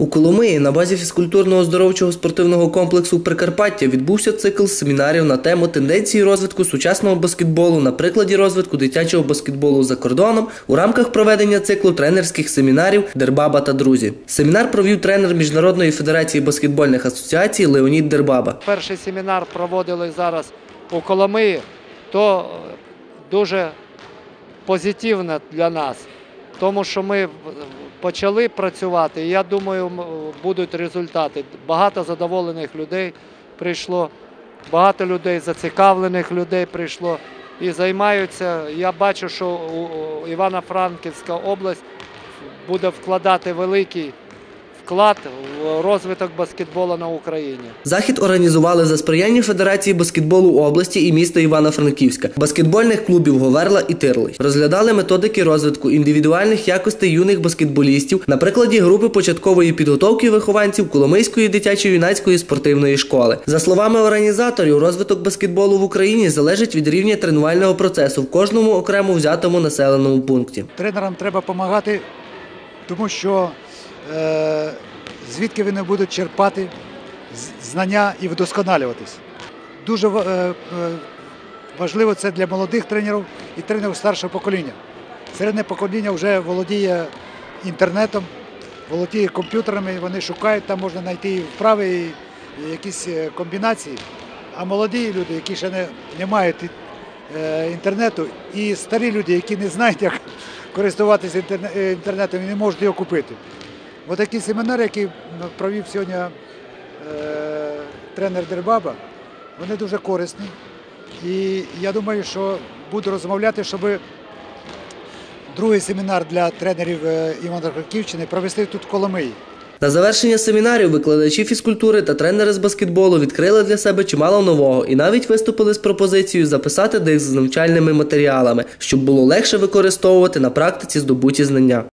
У Коломиї на базі фізкультурного оздоровчого спортивного комплексу Прикарпаття відбувся цикл семінарів на тему тенденції розвитку сучасного баскетболу на прикладі розвитку дитячого баскетболу за кордоном у рамках проведення циклу тренерських семінарів Дербаба та друзі. Семінар провів тренер Міжнародної федерації баскетбольних асоціацій Леонід Дербаба. Перший семінар проводили зараз у Коломиї, то дуже позитивно для нас, тому що ми почали працювати, я думаю, будуть результати. Багато задоволених людей прийшло, багато людей, зацікавлених людей прийшло і займаються. Я бачу, що Івано-Франківська область буде вкладати великий вклад в розвиток баскетболу на Україні. Захід організували за сприяння Федерації баскетболу області і міста Івано-Франківська, баскетбольних клубів Говерла і Тирлий. Розглядали методики розвитку індивідуальних якостей юних баскетболістів на прикладі групи початкової підготовки вихованців Коломийської дитячо-юнацької спортивної школи. За словами організаторів, розвиток баскетболу в Україні залежить від рівня тренувального процесу в кожному окремо взятому населеному пункті. Тренерам треба допомагати, тому що е, звідки вони будуть черпати знання і вдосконалюватись. Дуже е, е, важливо це для молодих тренерів і тренерів старшого покоління. Середнє покоління вже володіє інтернетом, володіє комп'ютерами, вони шукають, там можна знайти вправи, і, якісь комбінації. А молоді люди, які ще не, не мають інтернету, і старі люди, які не знають, як користуватися е, інтернетом і не можуть його купити. Отакий такий семінар, який провів сьогодні е, тренер Дербаба, вони дуже корисні. І я думаю, що буду розмовляти, щоб другий семінар для тренерів Івана Івано-Франківщини провести тут в Коломиї. На завершення семінарів викладачі фізкультури та тренери з баскетболу відкрили для себе чимало нового і навіть виступили з пропозицією записати диск з навчальними матеріалами, щоб було легше використовувати на практиці здобуті знання.